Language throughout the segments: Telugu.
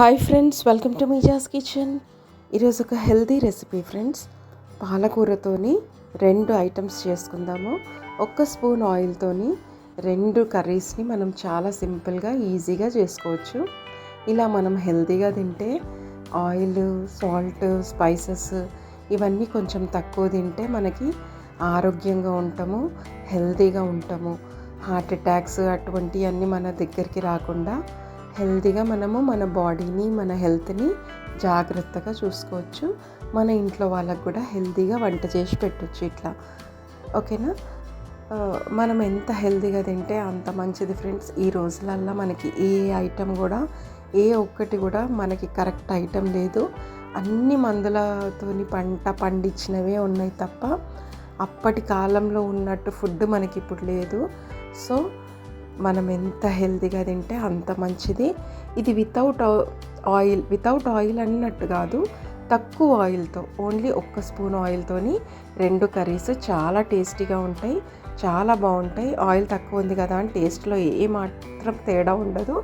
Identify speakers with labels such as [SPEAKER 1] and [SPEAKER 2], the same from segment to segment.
[SPEAKER 1] Hi friends welcome to Meeja's kitchen ఈరోజు ఒక హెల్దీ రెసిపీ ఫ్రెండ్స్ పాలకూరతోని రెండు ఐటమ్స్ చేసుకుందాము. ఒక్క స్పూన్ ఆయిల్తోని రెండు కర్రీస్ని మనం చాలా సింపుల్గా ఈజీగా చేసుకోవచ్చు. ఇలా మనం హెల్దీగా తింటే ఆయిల్ సాల్ట్ స్పైసెస్ ఇవన్నీ కొంచెం తక్కువ తింటే మనకి ఆరోగ్యంగా ఉంటాము హెల్తీగా ఉంటాము. హార్ట్ అటాక్స్ అటువంటివన్నీ మన దగ్గరికి రాకుండా హెల్తీగా మనము మన బాడీని మన హెల్త్ని జాగ్రత్తగా చూసుకోవచ్చు. మన ఇంట్లో వాళ్ళకు కూడా హెల్తీగా వంట చేసి పెట్టచ్చు ఇట్లా. ఓకేనా? మనం ఎంత హెల్తీగా తింటే అంత మంచిది ఫ్రెండ్స్. ఈ రోజులల్లో మనకి ఏ ఐటెం కూడా ఏ ఒక్కటి కూడా మనకి కరెక్ట్ ఐటెం లేదు. అన్ని మందులతోని పంట పండించినవే ఉన్నాయి తప్ప అప్పటి కాలంలో ఉన్నట్టు ఫుడ్ మనకి ఇప్పుడు లేదు. సో మనం ఎంత హెల్తీగా తింటే అంత మంచిది. ఇది వితౌట్ ఆయిల్ వితౌట్ ఆయిల్ అన్నట్టు కాదు తక్కువ ఆయిల్తో ఓన్లీ ఒక్క స్పూన్ ఆయిల్తోని రెండు కర్రీస్ చాలా టేస్టీగా ఉంటాయి చాలా బాగుంటాయి. ఆయిల్ తక్కువ ఉంది కదా అని టేస్ట్లో ఏ మాత్రం తేడా ఉండదు.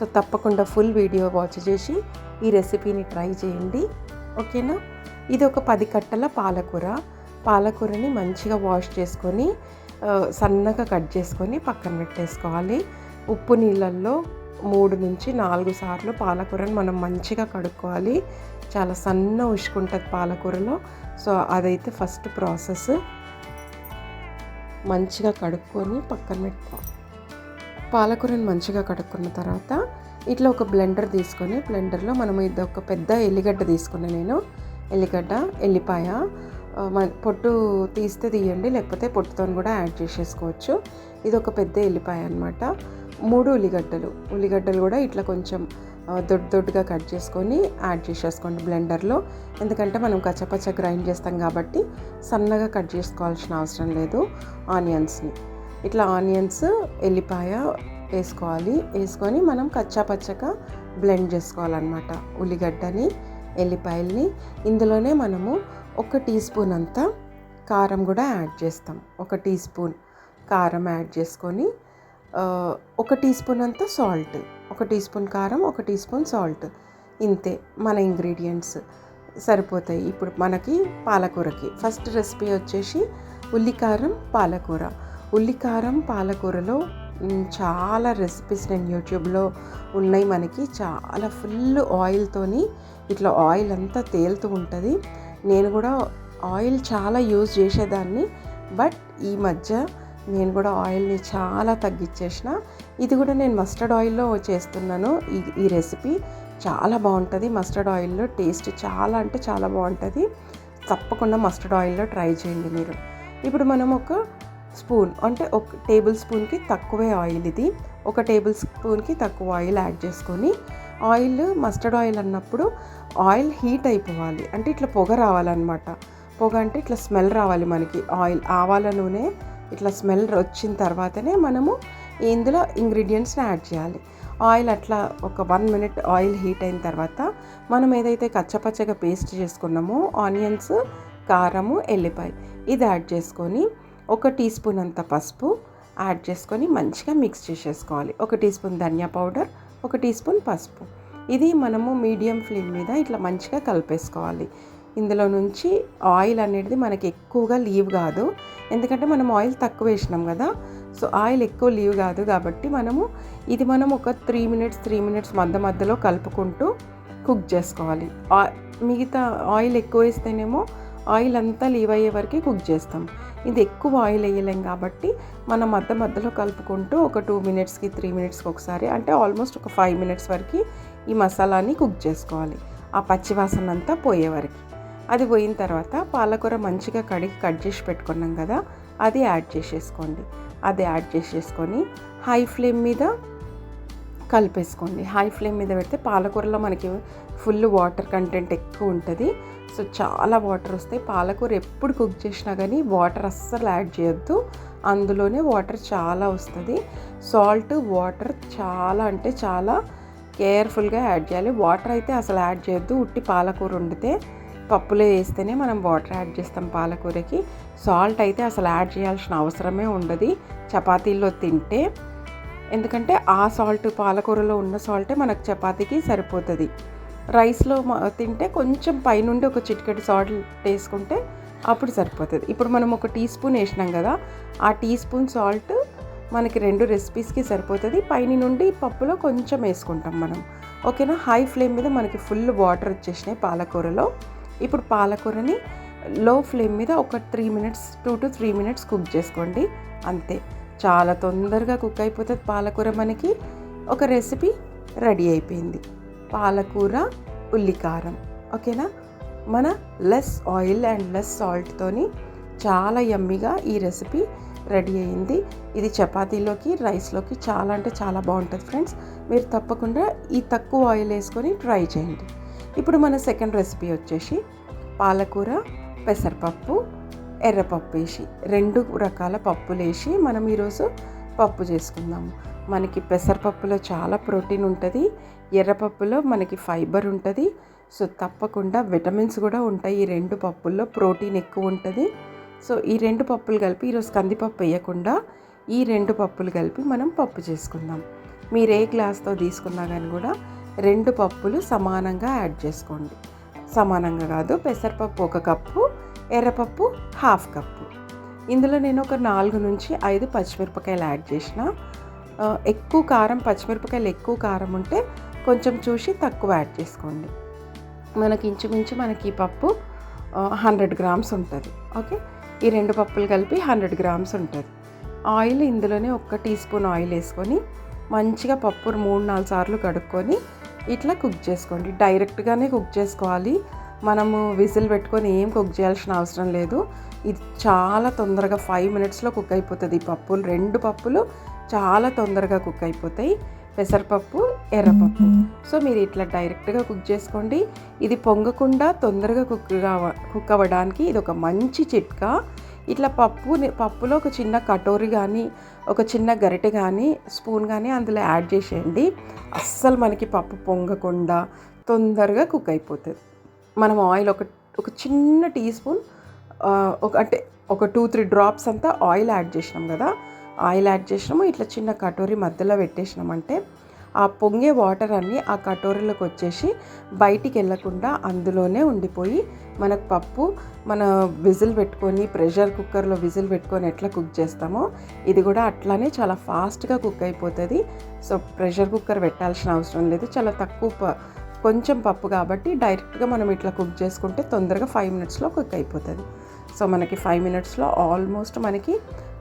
[SPEAKER 1] సో తప్పకుండా ఫుల్ వీడియో వాచ్ చేసి ఈ రెసిపీని ట్రై చేయండి. ఓకేనా? ఇది ఒక పది కట్టల పాలకూర. పాలకూరని మంచిగా వాష్ చేసుకొని సన్నగా కట్ చేసుకొని పక్కన పెట్టేసుకోవాలి. ఉప్పు నీళ్ళల్లో మూడు నుంచి నాలుగు సార్లు పాలకూరని మనం మంచిగా కడుక్కోవాలి. చాలా సన్న ఉసుకుంటుంది పాలకూరలో. సో అదైతే ఫస్ట్ ప్రాసెస్. మంచిగా కడుక్కొని పక్కన పెట్టుకోవాలి పాలకూరని మంచిగా కడుక్కున్న తర్వాత ఇట్లా ఒక బ్లెండర్ తీసుకొని బ్లెండర్లో మనం ఇది ఒక పెద్ద ఎల్లిగడ్డ తీసుకున్నాను నేను. ఎల్లిగడ్డ ఎల్లిపాయ పొట్టు తీస్తే తీయండి లేకపోతే పొట్టుతో కూడా యాడ్ చేసేసుకోవచ్చు. ఇది ఒక పెద్ద ఎల్లిపాయ అనమాట మూడు ఉల్లిగడ్డలు. ఉల్లిగడ్డలు కూడా ఇట్లా కొంచెం దొడ్డు దొడ్డుగా కట్ చేసుకొని యాడ్ చేసేసుకోండి బ్లెండర్లో. ఎందుకంటే మనం కచ్చపచ్చ గ్రైండ్ చేస్తాం కాబట్టి సన్నగా కట్ చేసుకోవాల్సిన అవసరం లేదు ఆనియన్స్ని. ఇట్లా ఆనియన్స్ ఎల్లిపాయ వేసుకోవాలి. వేసుకొని మనం కచ్చాపచ్చగా బ్లెండ్ చేసుకోవాలన్నమాట. ఉల్లిగడ్డని ఎల్లిపాయల్ని. ఇందులోనే మనము ఒక టీ స్పూన్ అంతా కారం కూడా యాడ్ చేస్తాం. ఒక టీ స్పూన్ కారం యాడ్ చేసుకొని ఒక టీ స్పూన్ అంతా సాల్ట్. ఒక టీ స్పూన్ కారం ఒక టీ స్పూన్ సాల్ట్. ఇంతే మన ఇంగ్రీడియంట్స్ సరిపోతాయి. ఇప్పుడు మనకి పాలకూరకి ఫస్ట్ రెసిపీ వచ్చేసి ఉల్లికారం పాలకూర. ఉల్లికారం పాలకూరలో చాలా రెసిపీస్ నేను యూట్యూబ్లో ఉన్నాయి మనకి. చాలా ఫుల్ ఆయిల్తోని ఇట్లా ఆయిల్ అంతా తేలుతూ ఉంటుంది. నేను కూడా ఆయిల్ చాలా యూజ్ చేసేదాన్ని బట్ ఈ మధ్య నేను కూడా ఆయిల్ని చాలా తగ్గించేసిన. ఇది కూడా నేను మస్టర్డ్ ఆయిల్లో చేస్తున్నాను. ఈ ఈ రెసిపీ చాలా బాగుంటుంది. మస్టర్డ్ ఆయిల్లో టేస్ట్ చాలా అంటే చాలా బాగుంటుంది. తప్పకుండా మస్టర్డ్ ఆయిల్లో ట్రై చేయండి మీరు. ఇప్పుడు మనం ఒక స్పూన్ అంటే ఒక టేబుల్ స్పూన్కి తక్కువే ఆయిల్ ఇది. ఒక టేబుల్ స్పూన్కి తక్కువ ఆయిల్ యాడ్ చేసుకొని ఆయిల్ మస్టర్డ్ ఆయిల్ అన్నప్పుడు ఆయిల్ హీట్ అయిపోవాలి. అంటే ఇట్లా పొగ రావాలన్నమాట. పొగ అంటే ఇట్లా స్మెల్ రావాలి మనకి. ఆయిల్ ఆవాల నూనె ఇట్లా స్మెల్ వచ్చిన తర్వాతనే మనము ఇందులో ఇంగ్రీడియంట్స్ని యాడ్ చేయాలి. ఆయిల్ అట్లా ఒక వన్ మినిట్ ఆయిల్ హీట్ అయిన తర్వాత మనం ఏదైతే కచ్చపచ్చగా పేస్ట్ చేసుకున్నామో ఆనియన్స్ కారము ఎల్లిపాయ ఇది యాడ్ చేసుకొని ఒక టీ స్పూన్ అంత పసుపు యాడ్ చేసుకొని మంచిగా మిక్స్ చేసేసుకోవాలి. ఒక టీ స్పూన్ ధనియా పౌడర్ ఒక టీ స్పూన్ పసుపు. ఇది మనము మీడియం ఫ్లేమ్ మీద ఇట్లా మంచిగా కలిపేసుకోవాలి. ఇందులో నుంచి ఆయిల్ అనేది మనకి ఎక్కువగా లీవ్ కాదు. ఎందుకంటే మనం ఆయిల్ తక్కువ వేసినాం కదా. సో ఆయిల్ ఎక్కువ లీవ్ కాదు కాబట్టి మనము ఇది మనం ఒక త్రీ మినిట్స్ త్రీ మినిట్స్ మధ్య మధ్యలో కలుపుకుంటూ కుక్ చేసుకోవాలి. ఆ- మిగతా ఆయిల్ ఎక్కువ వేస్తేనేమో ఆయిల్ అంతా లీవ్ అయ్యే వరకు కుక్ చేస్తాం. ఇది ఎక్కువ ఆయిల్ వేయలేం కాబట్టి మనం మధ్య మధ్యలో కలుపుకుంటూ ఒక టూ మినిట్స్కి త్రీ మినిట్స్కి ఒకసారి అంటే ఆల్మోస్ట్ ఒక ఫైవ్ మినిట్స్ వరకు ఈ మసాలాని కుక్ చేసుకోవాలి. ఆ పచ్చివాసన అంతా పోయే వరకు. అది పోయిన తర్వాత పాలకూర మంచిగా కడిగి కట్ చేసి పెట్టుకున్నాం కదా అది యాడ్ చేసేసుకోండి. అది యాడ్ చేసేసుకొని హై ఫ్లేమ్ మీద కలిపేసుకోండి. హై ఫ్లేమ్ మీద పెడితే పాలకూరలో మనకి ఫుల్ వాటర్ కంటెంట్ ఎక్కువ ఉంటుంది. సో చాలా వాటర్ వస్తాయి. పాలకూర ఎప్పుడు కుక్ చేసినా కానీ వాటర్ అస్సలు యాడ్ చేయొద్దు. అందులోనే వాటర్ చాలా వస్తుంది. సాల్ట్ వాటర్ చాలా అంటే చాలా కేర్ఫుల్గా యాడ్ చేయాలి. వాటర్ అయితే అసలు యాడ్ చేయొద్దు. ఉట్టి పాలకూర వండితే పప్పులో వేస్తేనే మనం వాటర్ యాడ్ చేస్తాం పాలకూరకి. సాల్ట్ అయితే అసలు యాడ్ చేయాల్సిన అవసరమే ఉండదు. చపాతీల్లో తింటే ఎందుకంటే ఆ సాల్ట్ పాలకూరలో ఉన్న సాల్టే మనకు చపాతీకి సరిపోతుంది. రైస్లో తింటే కొంచెం పైనుండి ఒక చిటికెడు సాల్ట్ వేసుకుంటే అప్పుడు సరిపోతుంది. ఇప్పుడు మనం ఒక టీ స్పూన్ వేసినాం కదా ఆ టీ స్పూన్ సాల్ట్ మనకి రెండు రెసిపీస్కి సరిపోతుంది. పైన నుండి పప్పులో కొంచెం వేసుకుంటాం మనం. ఓకేనా? హై ఫ్లేమ్ మీద మనకి ఫుల్ వాటర్ వచ్చేసినాయి పాలకూరలో. ఇప్పుడు పాలకూరని లో ఫ్లేమ్ మీద ఒక three minutes two to three minutes cook చేసుకోండి. అంతే. చాలా తొందరగా కుక్ అయిపోతుంది. పాలకూర మనకి ఒక రెసిపీ రెడీ అయిపోయింది. పాలకూర ఉల్లికారం ఓకేనా? మన లెస్ ఆయిల్ అండ్ లెస్ సాల్ట్తోని చాలా యమ్మీగా ఈ రెసిపీ రెడీ అయింది. ఇది చపాతీలోకి రైస్లోకి చాలా అంటే చాలా బాగుంటుంది ఫ్రెండ్స్ మీరు తప్పకుండా ఈ తక్కువ ఆయిల్ వేసుకొని ట్రై చేయండి. ఇప్పుడు మన సెకండ్ రెసిపీ వచ్చేసి పాలకూర పెసరపప్పు ఎర్రపప్పు వేసి రెండు రకాల పప్పులు వేసి మనం ఈరోజు పప్పు చేసుకుందాము. మనకి పెసరపప్పులో చాలా ప్రోటీన్ ఉంటుంది. ఎర్రపప్పులో మనకి ఫైబర్ ఉంటుంది. సో తప్పకుండా విటమిన్స్ కూడా ఉంటాయి. ఈ రెండు పప్పుల్లో ప్రోటీన్ ఎక్కువ ఉంటుంది. సో ఈ రెండు పప్పులు కలిపి ఈరోజు కందిపప్పు వేయకుండా ఈ రెండు పప్పులు కలిపి మనం పప్పు చేసుకుందాం. మీరు ఏ గ్లాస్తో తీసుకున్నా కానీ కూడా రెండు పప్పులు సమానంగా యాడ్ చేసుకోండి. సమానంగా కాదు పెసరపప్పు ఒక కప్పు ఎర్రపప్పు హాఫ్ కప్పు. ఇందులో నేను ఒక నాలుగు నుంచి ఐదు పచ్చిమిరపకాయలు యాడ్ చేసిన. ఎక్కువ కారం పచ్చిమిరపకాయలు ఎక్కువ కారం ఉంటే కొంచెం చూసి తక్కువ యాడ్ చేసుకోండి. మనకి ఇంచుమించు మనకి ఈ పప్పు హండ్రెడ్ గ్రామ్స్ ఉంటుంది. ఓకే? ఈ రెండు పప్పులు కలిపి హండ్రెడ్ గ్రామ్స్ ఉంటుంది. ఆయిల్ ఇందులోనే ఒక్క టీ స్పూన్ ఆయిల్ వేసుకొని మంచిగా పప్పు మూడు నాలుగు సార్లు కడుక్కొని ఇట్లా కుక్ చేసుకోండి. డైరెక్ట్గానే కుక్ చేసుకోవాలి. మనము విజిల్ పెట్టుకొని ఏం కుక్ చేయాల్సిన అవసరం లేదు. ఇది చాలా తొందరగా ఫైవ్ మినిట్స్లో కుక్ అయిపోతుంది. ఈ పప్పులు రెండు పప్పులు చాలా తొందరగా కుక్ అయిపోతాయి. పెసరపప్పు ఎర్రపప్పు. సో మీరు ఇట్లా డైరెక్ట్గా కుక్ చేసుకోండి. ఇది పొంగకుండా తొందరగా కుక్ కుక్ అవ్వడానికి ఇది ఒక మంచి చిట్కా. ఇట్లా పప్పు పప్పులో ఒక చిన్న కటోరి కానీ ఒక చిన్న గరిటె కానీ స్పూన్ కానీ అందులో యాడ్ చేసేయండి. అస్సలు మనకి పప్పు పొంగకుండా తొందరగా కుక్ అయిపోతుంది. మనం ఆయిల్ ఒక ఒక చిన్న టీ స్పూన్ ఒక అంటే ఒక టూ త్రీ డ్రాప్స్ అంతా ఆయిల్ యాడ్ చేసినాం కదా. ఆయిల్ యాడ్ చేసినాము. ఇట్లా చిన్న కటోరీ మధ్యలో పెట్టేసినామంటే ఆ పొంగే వాటర్ అన్నీ ఆ కటోరీలోకి వచ్చేసి బయటికి వెళ్ళకుండా అందులోనే ఉండిపోయి మనకు పప్పు మన విజిల్ పెట్టుకొని ప్రెషర్ కుక్కర్లో విజిల్ పెట్టుకొని ఎట్లా కుక్ చేస్తామో ఇది కూడా అట్లానే చాలా ఫాస్ట్గా కుక్ అయిపోతుంది. సో ప్రెషర్ కుక్కర్ పెట్టాల్సిన అవసరం లేదు. చాలా తక్కువ కొంచెం పప్పు కాబట్టి డైరెక్ట్గా మనం ఇట్లా కుక్ చేసుకుంటే తొందరగా ఫైవ్ మినిట్స్లో కుక్ అయిపోతుంది. సో మనకి ఫైవ్ మినిట్స్లో ఆల్మోస్ట్ మనకి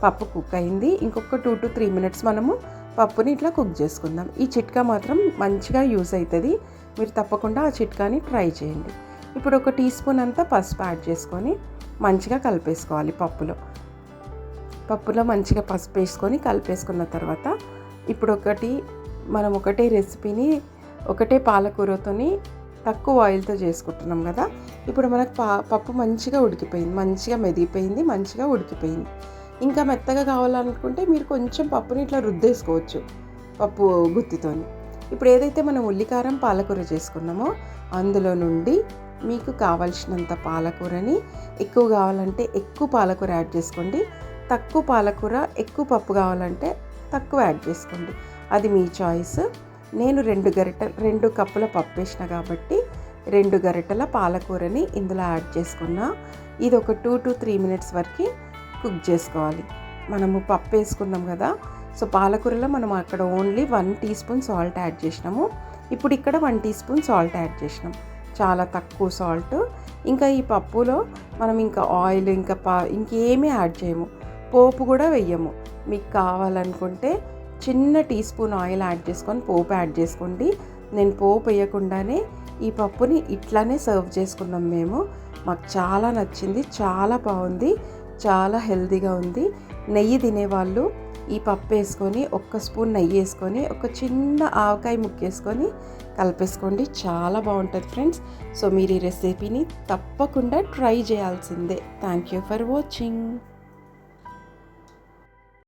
[SPEAKER 1] పప్పు కుక్ అయింది. ఇంకొక టూ టు త్రీ మినిట్స్ మనము పప్పుని ఇట్లా కుక్ చేసుకుందాం. ఈ చిట్కా మాత్రం మంచిగా యూస్ అవుతుంది. మీరు తప్పకుండా ఆ చిట్కాని ట్రై చేయండి. ఇప్పుడు ఒక టీ స్పూన్ అంతా పసుపు యాడ్ చేసుకొని మంచిగా కలిపేసుకోవాలి పప్పులో. పప్పులో మంచిగా పసుపు వేసుకొని కలిపేసుకున్న తర్వాత ఇప్పుడు ఒకటి మనం ఒకటే రెసిపీని ఒకటే పాలకూరతోని తక్కువ ఆయిల్తో చేసుకుంటున్నాం కదా. ఇప్పుడు మనకు పా పప్పు మంచిగా ఉడికిపోయింది. మంచిగా మెదిగిపోయింది మంచిగా ఉడికిపోయింది. ఇంకా మెత్తగా కావాలనుకుంటే మీరు కొంచెం పప్పుని ఇట్లా రుద్దేసుకోవచ్చు పప్పు గుత్తితోని. ఇప్పుడు ఏదైతే మనం ఉల్లికారం పాలకూర చేసుకున్నామో అందులో నుండి మీకు కావలసినంత పాలకూరని ఎక్కువ కావాలంటే ఎక్కువ పాలకూర యాడ్ చేసుకోండి. తక్కువ పాలకూర ఎక్కువ పప్పు కావాలంటే తక్కువ యాడ్ చేసుకోండి. అది మీ చాయిస్. నేను రెండు గరిట రెండు కప్పుల పప్పు వేసిన కాబట్టి రెండు గరిటల పాలకూరని ఇందులో యాడ్ చేసుకున్నా. ఇది ఒక టూ టు త్రీ మినిట్స్ వరకు కుక్ చేసుకోవాలి. మనము పప్పు వేసుకున్నాం కదా సో పాలకూరలో మనం అక్కడ only one teaspoon salt add చేసినాము. ఇప్పుడు ఇక్కడ one teaspoon salt add చేసినాం. చాలా తక్కువ సాల్ట్. ఇంకా ఈ పప్పులో మనం ఇంకా ఆయిల్ ఇంకా పా ఇంకేమీ యాడ్ చేయము. పోపు కూడా వెయ్యము మీకు కావాలనుకుంటే చిన్న టీ స్పూన్ ఆయిల్ యాడ్ చేసుకొని పోపు యాడ్ చేసుకోండి. నేను పోపు వేయకుండానే ఈ పప్పుని ఇట్లానే సర్వ్ చేసుకున్నాం మేము. మాకు చాలా నచ్చింది చాలా బాగుంది చాలా హెల్తీగా ఉంది. నెయ్యి తినేవాళ్ళు ఈ పప్పు వేసుకొని ఒక్క స్పూన్ నెయ్యి వేసుకొని ఒక చిన్న ఆవకాయ ముక్కేసుకొని కలిపేసుకోండి. చాలా బాగుంటుంది ఫ్రెండ్స్. సో మీరు ఈ రెసిపీని తప్పకుండా ట్రై చేయాల్సిందే. Thank you for watching.